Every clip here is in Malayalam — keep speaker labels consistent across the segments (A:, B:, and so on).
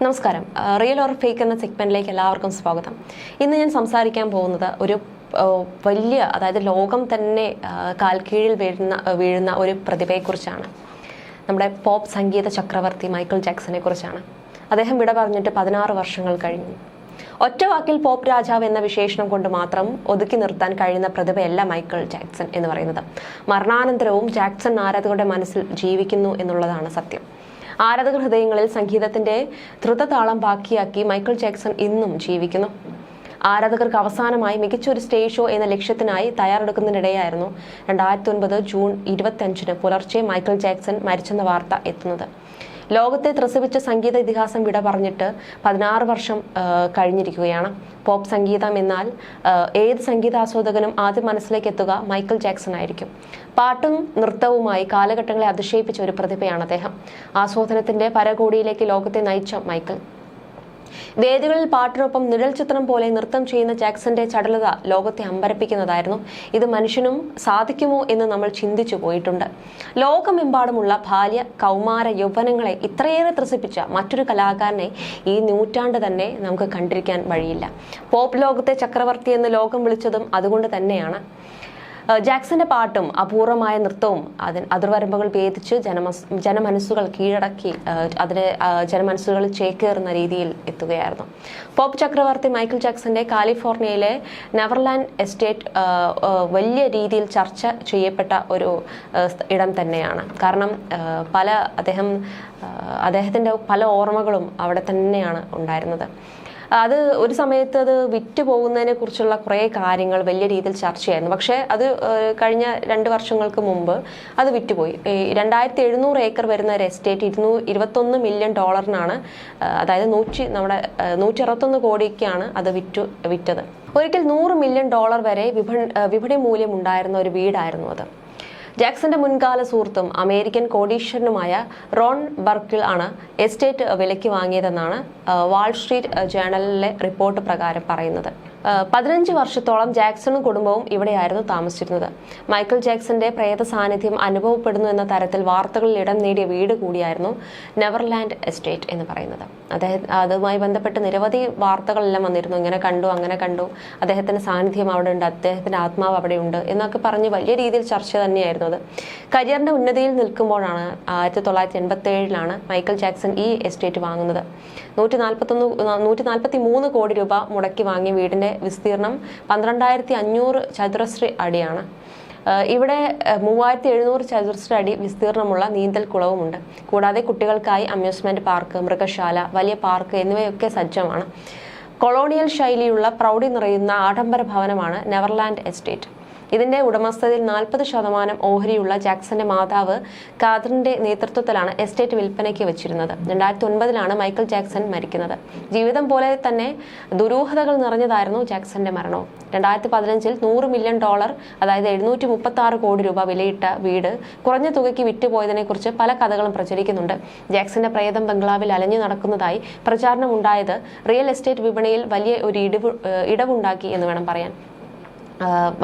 A: നമസ്കാരം. റിയൽ ഓർ ഫേക്ക് എന്ന സെഗ്മെന്റിലേക്ക് എല്ലാവർക്കും സ്വാഗതം. ഇന്ന് ഞാൻ സംസാരിക്കാൻ പോകുന്നത് ഒരു വലിയ അതായത് ലോകം തന്നെ കാൽക്കീഴിൽ വീഴുന്ന വീഴുന്ന ഒരു പ്രതിഭയെക്കുറിച്ചാണ്. നമ്മുടെ പോപ്പ് സംഗീത ചക്രവർത്തി മൈക്കിൾ ജാക്സനെ കുറിച്ചാണ്. അദ്ദേഹം വിട പറഞ്ഞിട്ട് പതിനാറ് വർഷങ്ങൾ കഴിഞ്ഞു. ഒറ്റ വാക്കിൽ പോപ്പ് രാജാവ് എന്ന വിശേഷണം കൊണ്ട് മാത്രം ഒതുക്കി നിർത്താൻ കഴിയുന്ന പ്രതിഭയല്ല മൈക്കിൾ ജാക്സൺ എന്ന് പറയുന്നത്. മരണാനന്തരവും ജാക്സൺ ആരാധകരുടെ മനസ്സിൽ ജീവിക്കുന്നു എന്നുള്ളതാണ് സത്യം. ആരാധക ഹൃദയങ്ങളിൽ സംഗീതത്തിന്റെ ദ്രുതതാളം ബാക്കിയാക്കി മൈക്കിൾ ജാക്സൺ ഇന്നും ജീവിക്കുന്നു. ആരാധകർക്ക് അവസാനമായി മികച്ച ഒരു സ്റ്റേജ് ഷോ എന്ന ലക്ഷ്യത്തിനായി തയ്യാറെടുക്കുന്നതിനിടെയായിരുന്നു രണ്ടായിരത്തി ഒൻപത് ജൂൺ ഇരുപത്തിയഞ്ചിന് പുലർച്ചെ മൈക്കിൾ ജാക്സൺ മരിച്ചെന്ന വാർത്ത എത്തുന്നത്. ലോകത്തെ ത്രസിപ്പിച്ച സംഗീത ഇതിഹാസം വിട പറഞ്ഞിട്ട് പതിനാറ് വർഷം കഴിഞ്ഞിരിക്കുകയാണ്. പോപ്പ് സംഗീതം എന്നാൽ ഏത് സംഗീതാസ്വാദകനും ആദ്യം മനസ്സിലേക്ക് എത്തുക മൈക്കിൾ ജാക്സൺ ആയിരിക്കും. പാട്ടും നൃത്തവുമായി കാലഘട്ടങ്ങളെ അതിശയിപ്പിച്ച ഒരു പ്രതിഭയാണ് അദ്ദേഹം. ആസ്വാദനത്തിന്റെ പരകോടിയിലേക്ക് ലോകത്തെ നയിച്ച മൈക്കിൾ. വേദികളിൽ പാട്ടിനൊപ്പം നിഴൽ ചിത്രം പോലെ നൃത്തം ചെയ്യുന്ന ജാക്സന്റെ ചടലത ലോകത്തെ അമ്പരപ്പിക്കുന്നതായിരുന്നു. ഇത് മനുഷ്യനും സാധിക്കുമോ എന്ന് നമ്മൾ ചിന്തിച്ചു പോയിട്ടുണ്ട്. ലോകമെമ്പാടുമുള്ള ബാല്യ കൗമാര യൗവനങ്ങളെ ഇത്രയേറെ ത്രസിപ്പിച്ച മറ്റൊരു കലാകാരനെ ഈ നൂറ്റാണ്ട് തന്നെ നമുക്ക് കണ്ടിരിക്കാൻ വഴിയില്ല. പോപ്പ് ലോകത്തെ ചക്രവർത്തി എന്ന് ലോകം വിളിച്ചതും അതുകൊണ്ട് തന്നെയാണ്. ജാക്സന്റെ പാട്ടും അപൂർവമായ നൃത്തവും അതിന് അതിർവരമ്പുകൾ ഭേദിച്ച് ജനമസ് ജനമനസ്സുകൾ കീഴടക്കി അതിന് ജനമനസ്സുകൾ ചേക്കേറുന്ന രീതിയിൽ എത്തുകയായിരുന്നു. പോപ്പ് ചക്രവർത്തി മൈക്കിൾ ജാക്സന്റെ കാലിഫോർണിയയിലെ നെവർലാൻഡ് എസ്റ്റേറ്റ് വലിയ രീതിയിൽ ചർച്ച ചെയ്യപ്പെട്ട ഒരു ഇടം തന്നെയാണ്. കാരണം പല അദ്ദേഹം അദ്ദേഹത്തിന്റെ പല ഓർമ്മകളും അവിടെ തന്നെയാണ് ഉണ്ടായിരുന്നത്. അത് ഒരു സമയത്ത് അത് വിറ്റ് പോകുന്നതിനെ കുറിച്ചുള്ള കുറേ കാര്യങ്ങൾ വലിയ രീതിയിൽ ചർച്ചയായിരുന്നു. പക്ഷേ അത് കഴിഞ്ഞ രണ്ട് വർഷങ്ങൾക്ക് മുമ്പ് അത് വിറ്റുപോയി. രണ്ടായിരത്തി എഴുന്നൂറ് ഏക്കർ വരുന്ന ഒരു എസ്റ്റേറ്റ് ഇരുന്നൂ ഇരുപത്തൊന്ന് മില്യൺ ഡോളറിനാണ് അതായത് നൂറ്റി നമ്മുടെ നൂറ്റി അറുപത്തൊന്ന് കോടിക്കാണ് അത് വിറ്റു വിറ്റത്. ഒരിക്കൽ നൂറ് മില്യൺ ഡോളർ വരെ വിപണി വിപണി മൂല്യം ഉണ്ടായിരുന്ന ഒരു വീടായിരുന്നു അത്. ജാക്സന്റെ മുൻകാല സുഹൃത്തും അമേരിക്കൻ കോടീശ്വരനുമായ റോൺ ബർക്കിൾ ആണ് എസ്റ്റേറ്റ് വിലയ്ക്ക് വാങ്ങിയതെന്നാണ് വാൾസ്ട്രീറ്റ് വാൾ സ്ട്രീറ്റ് ജേണലിലെ റിപ്പോർട്ട് പ്രകാരം പറയുന്നത്. പതിനഞ്ച് വർഷത്തോളം ജാക്സണും കുടുംബവും ഇവിടെയായിരുന്നു താമസിച്ചിരുന്നത്. മൈക്കിൾ ജാക്സന്റെ പ്രേത സാന്നിധ്യം അനുഭവപ്പെടുന്നു എന്ന തരത്തിൽ വാർത്തകളിൽ ഇടം നേടിയ വീട് കൂടിയായിരുന്നു നെവർലാൻഡ് എസ്റ്റേറ്റ് എന്ന് പറയുന്നത്. അദ്ദേഹം അതുമായി ബന്ധപ്പെട്ട് നിരവധി വാർത്തകളെല്ലാം വന്നിരുന്നു. ഇങ്ങനെ കണ്ടു അങ്ങനെ കണ്ടു. അദ്ദേഹത്തിന്റെ സാന്നിധ്യം അവിടെ ഉണ്ട് അദ്ദേഹത്തിന്റെ ആത്മാവ് അവിടെ ഉണ്ട് എന്നൊക്കെ പറഞ്ഞ് വലിയ രീതിയിൽ ചർച്ച തന്നെയായിരുന്നു അത്. കരിയറിന്റെ ഉന്നതിയിൽ നിൽക്കുമ്പോഴാണ് ആയിരത്തി തൊള്ളായിരത്തി എൺപത്തി ഏഴിലാണ് മൈക്കിൾ ജാക്സൺ ഈ എസ്റ്റേറ്റ് വാങ്ങുന്നത്. നൂറ്റി നാൽപ്പത്തൊന്ന് നൂറ്റി നാൽപ്പത്തി മൂന്ന് കോടി രൂപ മുടക്കി വാങ്ങിയ വീടിന്റെ വിസ്തീർണം പന്ത്രണ്ടായിരത്തി അഞ്ഞൂറ് ചതുരശ്ര അടിയാണ്. ഇവിടെ മൂവായിരത്തി എഴുന്നൂറ് ചതുരശ്ര അടി വിസ്തീർണമുള്ള നീന്തൽ കുളവുമുണ്ട്. കൂടാതെ കുട്ടികൾക്കായി അമ്യൂസ്മെന്റ് പാർക്ക് മൃഗശാല വലിയ പാർക്ക് എന്നിവയൊക്കെ സജ്ജമാണ്. കൊളോണിയൽ ശൈലിയുള്ള പ്രൗഢി നിറയുന്ന ആഡംബര ഭവനമാണ് നെവർലാൻഡ് എസ്റ്റേറ്റ്. ഇതിന്റെ ഉടമസ്ഥതയിൽ നാൽപ്പത് ശതമാനം ഓഹരിയുള്ള ജാക്സന്റെ മാതാവ് കാതറിന്റെ നേതൃത്വത്തിലാണ് എസ്റ്റേറ്റ് വിൽപ്പനയ്ക്ക് വെച്ചിരുന്നത്. രണ്ടായിരത്തി ഒൻപതിലാണ് മൈക്കിൾ ജാക്സൺ മരിക്കുന്നത്. ജീവിതം പോലെ തന്നെ ദുരൂഹതകൾ നിറഞ്ഞതായിരുന്നു ജാക്സന്റെ മരണവും രണ്ടായിരത്തി പതിനഞ്ചിൽ നൂറ് മില്യൺ ഡോളർ അതായത് എഴുന്നൂറ്റി മുപ്പത്തി ആറ് കോടി രൂപ വിലയിട്ട വീട് കുറഞ്ഞ തുകയ്ക്ക് വിറ്റുപോയതിനെ കുറിച്ച് പല കഥകളും പ്രചരിക്കുന്നുണ്ട്. ജാക്സന്റെ പ്രേതം ബംഗ്ലാവിൽ അലഞ്ഞു നടക്കുന്നതായി പ്രചാരണം ഉണ്ടായത് റിയൽ എസ്റ്റേറ്റ് വിപണിയിൽ വലിയ ഒരു ഇടിവ് ഇടവുണ്ടാക്കി എന്ന് വേണം പറയാൻ.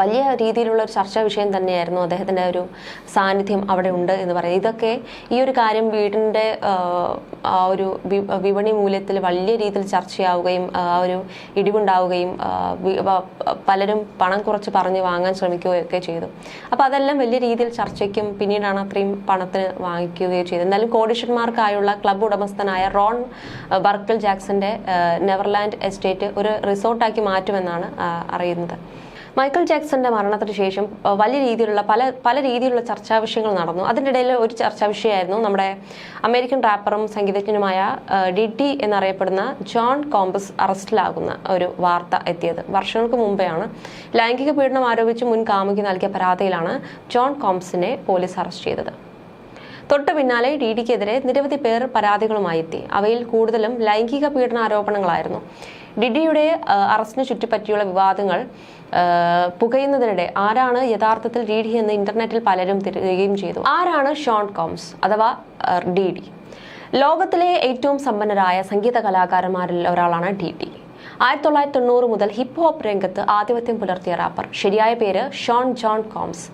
A: വലിയ രീതിയിലുള്ള ഒരു ചർച്ചാ വിഷയം തന്നെയായിരുന്നു അദ്ദേഹത്തിന്റെ ഒരു സാന്നിധ്യം അവിടെ ഉണ്ട് എന്ന് പറയുന്നത്. ഇതൊക്കെ ഈ ഒരു കാര്യം വീടിന്റെ ആ ഒരു വിപണി മൂല്യത്തിൽ വലിയ രീതിയിൽ ചർച്ചയാവുകയും ആ ഒരു ഇടിവുണ്ടാവുകയും പലരും പണം കുറച്ച് പറഞ്ഞ് വാങ്ങാൻ ശ്രമിക്കുകയൊക്കെ ചെയ്തു. അപ്പോൾ അതെല്ലാം വലിയ രീതിയിൽ ചർച്ചയ്ക്കും പിന്നീടാണ് അത്രയും പണത്തിന് വാങ്ങിക്കുകയും ചെയ്തത്. എന്നാലും കോടീശ്വരന്മാർക്കായുള്ള ക്ലബ് ഉടമസ്ഥനായ റോൺ ബർക്കിൾ ജാക്സന്റെ നെവർലാൻഡ് എസ്റ്റേറ്റ് ഒരു റിസോർട്ടാക്കി മാറ്റുമെന്നാണ് അറിയുന്നത്. മൈക്കിൾ ജാക്സന്റെ മരണത്തിന് ശേഷം വലിയ രീതിയിലുള്ള പല പല രീതിയിലുള്ള ചർച്ചാ വിഷയങ്ങൾ നടന്നു അതിനിടയിൽ ഒരു ചർച്ചാ വിഷയമായിരുന്നു നമ്മുടെ അമേരിക്കൻ റാപ്പറും സംഗീതജ്ഞനുമായ ഡിഡി എന്നറിയപ്പെടുന്ന ജോൺ കോംബസ് അറസ്റ്റിലാകുന്ന ഒരു വാർത്ത എത്തിയത്. വർഷങ്ങൾക്ക് മുമ്പെയാണ്. ലൈംഗിക പീഡനം ആരോപിച്ച് മുൻ കാമുകി നൽകിയ പരാതിയിലാണ് ജോൺ കോംസിനെ പോലീസ് അറസ്റ്റ് ചെയ്തത്. തൊട്ടു പിന്നാലെ ഡി ഡിക്കെതിരെ നിരവധി പേർ പരാതികളുമായി എത്തി. അവയിൽ കൂടുതലും ലൈംഗിക പീഡന ആരോപണങ്ങളായിരുന്നു ഡിഡിയുടെ അറസ്റ്റിന് ചുറ്റിപ്പറ്റിയുള്ള വിവാദങ്ങൾ പുകയുന്നതിനിടെ ആരാണ് യഥാർത്ഥത്തിൽ ഡി ഡി എന്ന് ഇന്റർനെറ്റിൽ പലരും തിരയുകയും ചെയ്തു. ആരാണ് ഷോൺ കോംസ് അഥവാ ഡി ഡി? ലോകത്തിലെ ഏറ്റവും സമ്പന്നരായ സംഗീത കലാകാരന്മാരിൽ ഒരാളാണ് ഡി ഡി. ആയിരത്തി തൊള്ളായിരത്തി തൊണ്ണൂറ് മുതൽ ഹിപ്പ് ഹോപ്പ് രംഗത്ത് ആധിപത്യം പുലർത്തിയ റാപ്പർ ശരിയായ പേര് ഷോൺ ജോൺ കോംസ്.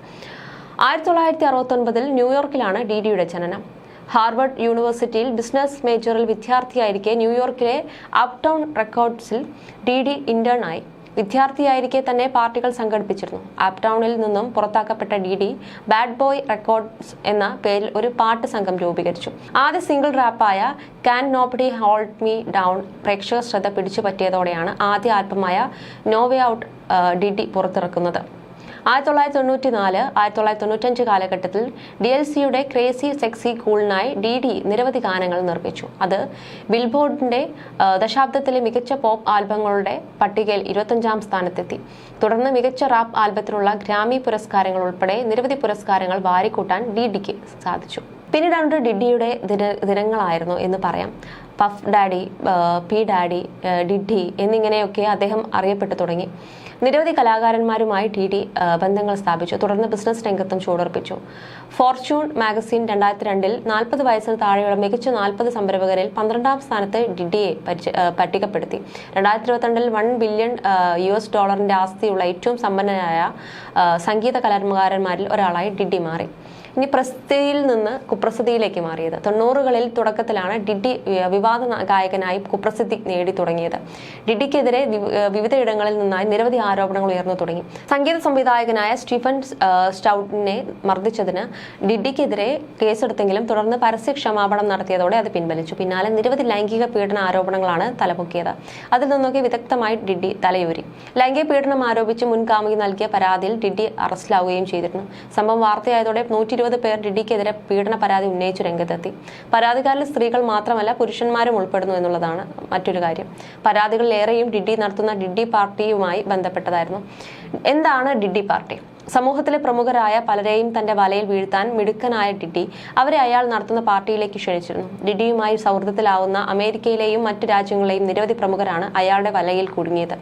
A: ആയിരത്തി തൊള്ളായിരത്തി അറുപത്തൊൻപതിൽ ന്യൂയോർക്കിലാണ് ഡി ഡിയുടെ ജനനം. ഹാർവർഡ് യൂണിവേഴ്സിറ്റിയിൽ ബിസിനസ് മേജറിൽ വിദ്യാർത്ഥിയായിരിക്കെ ന്യൂയോർക്കിലെ അപ്ടൗൺ റെക്കോർഡ്സിൽ ഡി ഡി ആയി. വിദ്യാർത്ഥിയായിരിക്കെ തന്നെ പാർട്ടികൾ സംഘടിപ്പിച്ചിരുന്നു. ആപ്ടൗണിൽ നിന്നും പുറത്താക്കപ്പെട്ട D D bad boy records എന്ന പേരിൽ ഒരു പാട്ട് സംഘം രൂപീകരിച്ചു. ആദ്യ single റാപ്പായ can nobody hold me down പ്രേക്ഷക ശ്രദ്ധ പിടിച്ചു പറ്റിയതോടെയാണ് ആദ്യ ആൽബമായ no way out D D പുറത്തിറക്കുന്നത്. ആയിരത്തി തൊള്ളായിരത്തി തൊണ്ണൂറ്റി നാല് ആയിരത്തി തൊള്ളായിരത്തി തൊണ്ണൂറ്റഞ്ച് കാലഘട്ടത്തിൽ ഡി എൽ സിയുടെ ക്രേസി സെക്സി കൂളിനായി ഡി ഡി നിരവധി ഗാനങ്ങൾ നിർമ്മിച്ചു. അത് ബിൽബോർഡിന്റെ ദശാബ്ദത്തിലെ മികച്ച പോപ്പ് ആൽബങ്ങളുടെ പട്ടികയിൽ ഇരുപത്തഞ്ചാം സ്ഥാനത്തെത്തി. തുടർന്ന് മികച്ച റാപ്പ് ആൽബത്തിനുള്ള ഗ്രാമി പുരസ്കാരങ്ങൾ ഉൾപ്പെടെ നിരവധി പുരസ്കാരങ്ങൾ വാരിക്കൂട്ടാൻ ഡി ഡിക്ക് സാധിച്ചു. പിന്നീട് ഡിഡിയുടെ ദിന ദിനങ്ങളായിരുന്നു എന്ന് പറയാം. Puff daddy P daddy DD എന്നിങ്ങനെയൊക്കെ അദ്ദേഹം അറിയപ്പെട്ടു തുടങ്ങി. നിരവധി കലാകാരന്മാരുമായി ടി ഡി ബന്ധങ്ങൾ സ്ഥാപിച്ചു. തുടർന്ന് ബിസിനസ് രംഗത്തും ചൂടർപ്പിച്ചു ഫോർച്യൂൺ മാഗസിൻ രണ്ടായിരത്തി രണ്ടിൽ നാൽപ്പത് വയസ്സിന് താഴെയുള്ള മികച്ച നാൽപ്പത് സംരംഭകരിൽ പന്ത്രണ്ടാം സ്ഥാനത്ത് ഡിഡിയെ പട്ടികപ്പെടുത്തി. രണ്ടായിരത്തി ഇരുപത്തിരണ്ടിൽ വൺ ബില്യൺ യു എസ് ഡോളറിന്റെ ആസ്തിയുള്ള ഏറ്റവും സമ്പന്നനായ സംഗീത കലാകാരന്മാരിൽ ഒരാളായി ഡിഡി മാറി. ഇനി പ്രസിദ്ധിയിൽ നിന്ന് കുപ്രസിദ്ധിയിലേക്ക് മാറിയത്. തൊണ്ണൂറുകളിൽ തുടക്കത്തിലാണ് ഡിഡി വി- വിവാദ ഗായകനായി കുപ്രസിദ്ധി നേടി തുടങ്ങിയത്. ഡിഡിക്കെതിരെ വിവിധയിടങ്ങളിൽ നിന്നായി നിരവധി ആരോപണങ്ങൾ ഉയർന്നു തുടങ്ങി. സംഗീത സംവിധായകനായ സ്റ്റീഫൻ സ്റ്റൗട്ടിനെ മർദ്ദിച്ചതിന് ഡിഡിക്കെതിരെ കേസെടുത്തെങ്കിലും തുടർന്ന് പരസ്യ ക്ഷമാപണം നടത്തിയതോടെ അത് പിൻവലിച്ചു. പിന്നാലെ നിരവധി ലൈംഗിക പീഡന ആരോപണങ്ങളാണ് തലപൊക്കിയത്. അതിൽ നിന്നൊക്കെ വിദഗ്ധമായി ഡിഡി തലയൂരി. ലൈംഗിക പീഡനം ആരോപിച്ച് മുൻകാമുകി നൽകിയ പരാതിയിൽ ഡിഡി അറസ്റ്റിലാവുകയും ചെയ്തിരുന്നു. സംഭവം വാർത്തയായതോടെ നൂറ്റി പേർ ഡിഡിക്കെതിരെ പീഡന പരാതി ഉന്നയിച്ചു രംഗത്തെത്തി. പരാതിക്കാരിൽ സ്ത്രീകൾ മാത്രമല്ല പുരുഷന്മാരും ഉൾപ്പെടുന്നു എന്നുള്ളതാണ് മറ്റൊരു കാര്യം. പരാതികളിലേറെയും ഡിഡി നടത്തുന്ന ഡിഡി പാർട്ടിയുമായി ബന്ധപ്പെട്ടതായിരുന്നു. എന്താണ് ഡിഡി പാർട്ടി? സമൂഹത്തിലെ പ്രമുഖരായ പലരെയും തന്റെ വലയിൽ വീഴ്ത്താൻ മിടുക്കനായ ഡിഡി അവരെ അയാൾ നടത്തുന്ന പാർട്ടിയിലേക്ക് ക്ഷണിച്ചിരുന്നു. ഡിഡിയുമായി സൗഹൃദത്തിലാവുന്ന അമേരിക്കയിലെയും മറ്റു രാജ്യങ്ങളിലെയും നിരവധി പ്രമുഖരാണ് അയാളുടെ വലയിൽ കുടുങ്ങിയത്.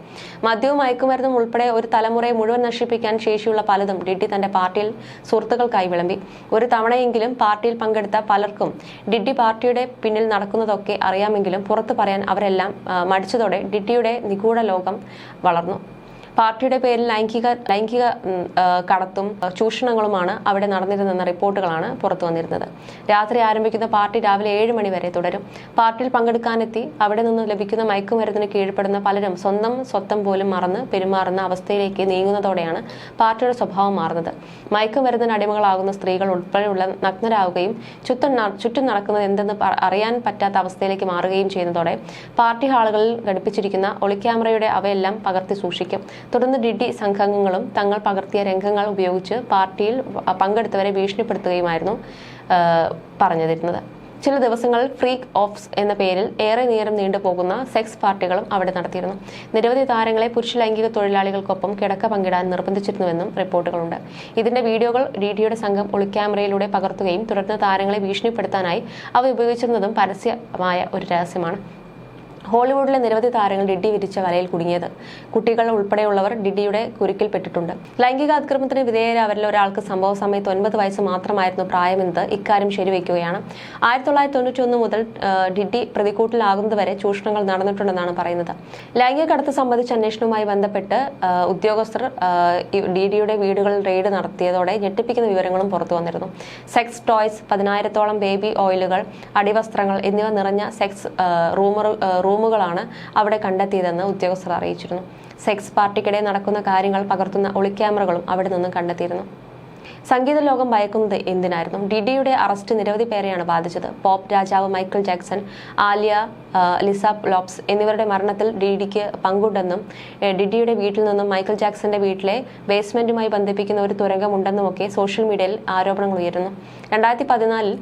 A: മദ്യവും മയക്കുമരുന്നും ഉൾപ്പെടെ ഒരു തലമുറയെ മുഴുവൻ നശിപ്പിക്കാൻ ശേഷിയുള്ള പലതും ഡിഡി തന്റെ പാർട്ടിയിൽ സുഹൃത്തുക്കൾക്കായി വിളമ്പി. ഒരു തവണയെങ്കിലും പാർട്ടിയിൽ പങ്കെടുത്ത പലർക്കും ഡിഡി പാർട്ടിയുടെ പിന്നിൽ നടക്കുന്നതൊക്കെ അറിയാമെങ്കിലും പുറത്തു പറയാൻ അവരെല്ലാം മടിച്ചതോടെ ഡിഡിയുടെ നിഗൂഢ ലോകം വളർന്നു. പാർട്ടിയുടെ പേരിൽ ലൈംഗിക ലൈംഗിക കടത്തും ചൂഷണങ്ങളുമാണ് അവിടെ നടന്നിരുന്നെന്ന റിപ്പോർട്ടുകളാണ് പുറത്തു വന്നിരുന്നത്. രാത്രി ആരംഭിക്കുന്ന പാർട്ടി രാവിലെ ഏഴ് മണി വരെ തുടരും. പാർട്ടിയിൽ പങ്കെടുക്കാനെത്തി അവിടെ നിന്ന് ലഭിക്കുന്ന മയക്കുമരുന്നിന് കീഴ്പ്പെടുന്ന പലരും സ്വന്തം സ്വത്തം പോലും മറന്ന് പെരുമാറുന്ന അവസ്ഥയിലേക്ക് നീങ്ങുന്നതോടെയാണ് പാർട്ടിയുടെ സ്വഭാവം മാറുന്നത്. മയക്കുമരുന്നിന് അടിമകളാകുന്ന സ്ത്രീകൾ ഉൾപ്പെടെയുള്ള നഗ്നരാകുകയും ചുറ്റും ചുറ്റും നടക്കുന്നത് എന്തെന്ന് അറിയാൻ പറ്റാത്ത അവസ്ഥയിലേക്ക് മാറുകയും ചെയ്യുന്നതോടെ പാർട്ടി ഹാളുകളിൽ ഘടിപ്പിച്ചിരിക്കുന്ന ഒളിക്യാമറയുടെ അവയെല്ലാം പകർത്തി സൂക്ഷിക്കും. തുടർന്ന് ഡിഡി സംഘാംഗങ്ങളും തങ്ങൾ പകർത്തിയ രംഗങ്ങൾ ഉപയോഗിച്ച് പാർട്ടിയിൽ പങ്കെടുത്തവരെ ഭീഷണിപ്പെടുത്തുകയുമായിരുന്നു പറഞ്ഞിരുന്നത്. ചില ദിവസങ്ങളിൽ ഫ്രീക്ക് ഓഫ്സ് എന്ന പേരിൽ ഏറെ നേരം നീണ്ടുപോകുന്ന സെക്സ് പാർട്ടികളും അവിടെ നടത്തിയിരുന്നു. നിരവധി താരങ്ങളെ പുരുഷ ലൈംഗിക തൊഴിലാളികൾക്കൊപ്പം കിടക്ക പങ്കിടാൻ നിർബന്ധിച്ചിരുന്നുവെന്നും റിപ്പോർട്ടുകളുണ്ട്. ഇതിന്റെ വീഡിയോകൾ ഡിഡിയുടെ സംഘം ഒളിക്യാമറയിലൂടെ പകർത്തുകയും തുടർന്ന് താരങ്ങളെ ഭീഷണിപ്പെടുത്താനായി അവ ഉപയോഗിച്ചിരുന്നതും പരസ്യമായ ഒരു രഹസ്യമാണ്. ഹോളിവുഡിലെ നിരവധി താരങ്ങൾ ഡിഡി വിരിച്ച വലയിൽ കുടുങ്ങിയത്. കുട്ടികൾ ഉൾപ്പെടെയുള്ളവർ ഡിഡിയുടെ കുരുക്കിൽപ്പെട്ടിട്ടുണ്ട് ലൈംഗിക അതിക്രമത്തിന് വിധേയരായ അവരിൽ ഒരാൾക്ക് സംഭവ സമയത്ത് ഒൻപത് വയസ്സ് മാത്രമായിരുന്നു പ്രായമെന്നത് ഇക്കാര്യം ശരിവയ്ക്കുകയാണ് ആയിരത്തി തൊള്ളായിരത്തി തൊണ്ണൂറ്റി മുതൽ ഡിഡി പ്രതിക്കൂട്ടിലാകുന്നതുവരെ ചൂഷണങ്ങൾ നടന്നിട്ടുണ്ടെന്നാണ് പറയുന്നത്. ലൈംഗിക കടത്ത് സംബന്ധിച്ച അന്വേഷണവുമായി ബന്ധപ്പെട്ട് ഉദ്യോഗസ്ഥർ ഡിഡിയുടെ വീടുകളിൽ റെയ്ഡ് നടത്തിയതോടെ ഞെട്ടിപ്പിക്കുന്ന വിവരങ്ങളും പുറത്തു വന്നിരുന്നു. സെക്സ് ടോയ്സ് പതിനായിരത്തോളം ബേബി ഓയിലുകൾ അടിവസ്ത്രങ്ങൾ എന്നിവ നിറഞ്ഞ സെക്സ് റൂമർ ആ, റൂമുകളാണ് അവിടെ കണ്ടെത്തിയതെന്ന് ഉദ്യോഗസ്ഥർ അറിയിച്ചിരുന്നു. സെക്സ് പാർട്ടിക്കിടെ നടക്കുന്ന കാര്യങ്ങൾ പകർത്തുന്ന ഒളിക്യാമറകളും അവിടെ നിന്നും കണ്ടെത്തിയിരുന്നു. സംഗീത ലോകം ഭയക്കുന്നത് എന്തിനായിരുന്നു? ഡിഡിയുടെ അറസ്റ്റ് നിരവധി പേരെയാണ് ബാധിച്ചത്. പോപ്പ് രാജാവ് Michael Jackson Aaliyah Lisa Lopes എന്നിവരുടെ മരണത്തിൽ ഡിഡിക്ക് പങ്കുണ്ടെന്നും ഡിഡിയുടെ വീട്ടിൽ നിന്നും മൈക്കിൾ ജാക്സന്റെ വീട്ടിലെ ബേസ്മെന്റുമായി ബന്ധിപ്പിക്കുന്ന ഒരു തുരങ്കമുണ്ടെന്നും ഒക്കെ സോഷ്യൽ മീഡിയയിൽ ആരോപണങ്ങൾ ഉയരുന്നു. രണ്ടായിരത്തി പതിനാലിൽ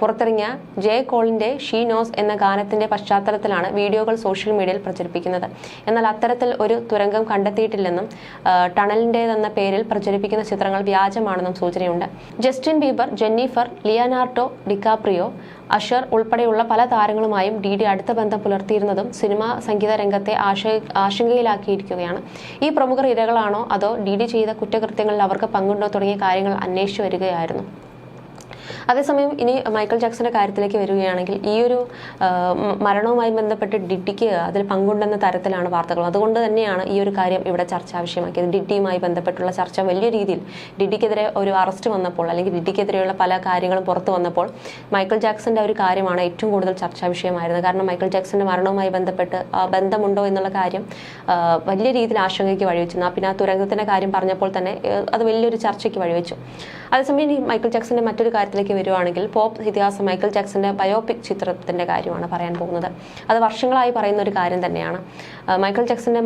A: പുറത്തിറങ്ങിയ ജെ കോളിന്റെ ഷീ നോസ് എന്ന ഗാനത്തിന്റെ പശ്ചാത്തലത്തിലാണ് വീഡിയോകൾ സോഷ്യൽ മീഡിയയിൽ പ്രചരിപ്പിക്കുന്നത്. എന്നാൽ അത്തരത്തിൽ ഒരു തുരങ്കം കണ്ടെത്തിയിട്ടില്ലെന്നും ടണലിന്റെതെന്ന പേരിൽ പ്രചരിപ്പിക്കുന്ന ചിത്രങ്ങൾ വ്യാജമാണെന്നും സൂചനയുണ്ട്. Justin Bieber Jennifer Leonardo DiCaprio Usher ഉൾപ്പെടെയുള്ള പല താരങ്ങളുമായും ഡി ഡി അടുത്ത ബന്ധം പുലർത്തിയിരുന്നതും സിനിമാ സംഗീത രംഗത്തെ ആശ ആശങ്കയിലാക്കിയിരിക്കുകയാണ്. ഈ പ്രമുഖർ ഇരകളാണോ അതോ ഡി ഡി ചെയ്ത കുറ്റകൃത്യങ്ങളിൽ അവർക്ക് പങ്കുണ്ടോ തുടങ്ങിയ കാര്യങ്ങൾ അന്വേഷിച്ചു വരികയായിരുന്നു. അതേസമയം ഇനി മൈക്കിൾ ജാക്സന്റെ കാര്യത്തിലേക്ക് വരികയാണെങ്കിൽ ഈ ഒരു മരണവുമായി ബന്ധപ്പെട്ട് ഡിഡിക്ക് അതിൽ പങ്കുണ്ടെന്ന തരത്തിലാണ് വാർത്തകൾ. അതുകൊണ്ട് തന്നെയാണ് ഈ ഒരു കാര്യം ഇവിടെ ചർച്ച ആവശ്യമാക്കിയത്. ഡിഡിയുമായി ബന്ധപ്പെട്ടുള്ള ചർച്ച വലിയ രീതിയിൽ ഡിഡിക്കെതിരെ ഒരു അറസ്റ്റ് വന്നപ്പോൾ അല്ലെങ്കിൽ ഡിഡിക്കെതിരെയുള്ള പല കാര്യങ്ങളും പുറത്തു വന്നപ്പോൾ മൈക്കിൾ ജാക്സന്റെ ഒരു കാര്യമാണ് ഏറ്റവും കൂടുതൽ ചർച്ചാ വിഷയമായിരുന്നത്. കാരണം മൈക്കിൾ ജാക്സന്റെ മരണവുമായി ബന്ധപ്പെട്ട് ബന്ധമുണ്ടോ എന്നുള്ള കാര്യം വലിയ രീതിയിൽ ആശങ്കയ്ക്ക് വഴിവെച്ചു. പിന്നെ ആ തുരങ്കത്തിന്റെ കാര്യം പറഞ്ഞപ്പോൾ തന്നെ അത് വലിയൊരു ചർച്ചയ്ക്ക് വഴിവെച്ചു. അതേസമയം ഈ മൈക്കിൾ ജാക്സന്റെ മറ്റൊരു കാര്യത്തിലേക്ക് വരുവാണെങ്കിൽ പോപ്പ് ഇതിഹാസം മൈക്കിൾ ജാക്സന്റെ ബയോപിക് ചിത്രത്തിന്റെ കാര്യമാണ് പറയാൻ പോകുന്നത്. അത് വർഷങ്ങളായി പറയുന്ന ഒരു കാര്യം തന്നെയാണ്. മൈക്കിൾ ജാക്സന്റെ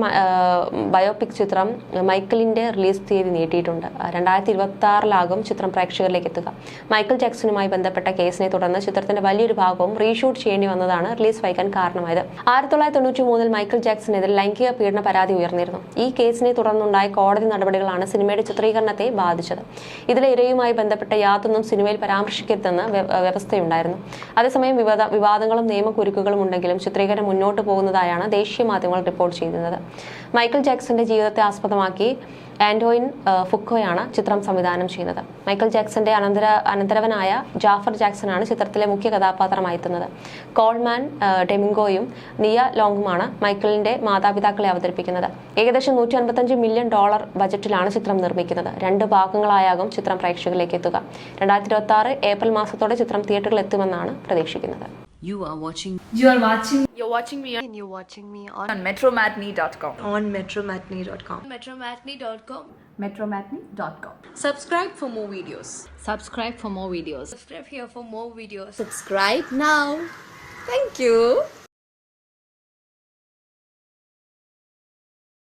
A: ബയോപിക് ചിത്രം മൈക്കിളിന്റെ റിലീസ് തീയതി നീട്ടിയിട്ടുണ്ട്. രണ്ടായിരത്തി ഇരുപത്തി ആറിലാകും ചിത്രം പ്രേക്ഷകരിലേക്ക് എത്തുക. മൈക്കിൾ ജാക്സനുമായി ബന്ധപ്പെട്ട കേസിനെ തുടർന്ന് ചിത്രത്തിന്റെ വലിയൊരു ഭാഗവും റീഷൂട്ട് ചെയ്യേണ്ടി വന്നതാണ് റിലീസ് വൈകാൻ കാരണമായത്. ആയിരത്തി തൊള്ളായിരത്തി തൊണ്ണൂറ്റി മൂന്നിൽ മൈക്കിൾ ജാക്സനെതിരെ ലൈംഗിക പീഡന പരാതി ഉയർന്നിരുന്നു. ഈ കേസിനെ തുടർന്നുണ്ടായ കോടതി നടപടികളാണ് സിനിമയുടെ ചിത്രീകരണത്തെ ബാധിച്ചത്. ഇതിലെ ഇരയുമായി ബന്ധപ്പെട്ട യാതൊന്നും സിനിമയിൽ പരാമർശിക്കരുതെന്ന് വ്യ- വ്യവസ്ഥയുണ്ടായിരുന്നു. അതേസമയം വിവാദ വിവാദങ്ങളും നിയമക്കുരുക്കുകളും ഉണ്ടെങ്കിലും ചിത്രീകരണം മുന്നോട്ട് പോകുന്നതായാണ് ദേശീയ മാധ്യമങ്ങൾ റിപ്പോർട്ട് ചെയ്യുന്നത്. മൈക്കിൾ ജാക്സന്റെ ജീവിതത്തെ ആസ്പദമാക്കി ആൻഡോയിൻ ഫുക്കോയാണ് ചിത്രം സംവിധാനം ചെയ്യുന്നത്. മൈക്കിൾ ജാക്സന്റെ അനന്തര അനന്തരവനായ ജാഫർ ജാക്സനാണ് ചിത്രത്തിലെ മുഖ്യ കഥാപാത്രമായി എത്തുന്നത്. കോൾമാൻ ഡെമിംഗോയും നിയ ലോങ്ങുമാണ് മൈക്കിളിന്റെ മാതാപിതാക്കളെ അവതരിപ്പിക്കുന്നത്. ഏകദേശം നൂറ്റി അൻപത്തഞ്ച് മില്യൺ ഡോളർ ബജറ്റിലാണ് ചിത്രം നിർമ്മിക്കുന്നത്. രണ്ട് ഭാഗങ്ങളായാകും ചിത്രം പ്രേക്ഷകരിലേക്ക് എത്തുക. രണ്ടായിരത്തി ഇരുപത്തി ആറ് ഏപ്രിൽ മാസത്തോടെ ചിത്രം തിയേറ്ററിൽ എത്തുമെന്നാണ് പ്രതീക്ഷിക്കുന്നത്
B: You are watching
C: You are watching
D: You're watching me and you're watching me on,
C: on metromatney.com.
D: on metromatney.com. Metromatney.com.
C: Metromatney.com.
D: Subscribe for more videos.
B: subscribe for more videos.
D: Subscribe here for more videos.
B: Subscribe now.
D: Thank you.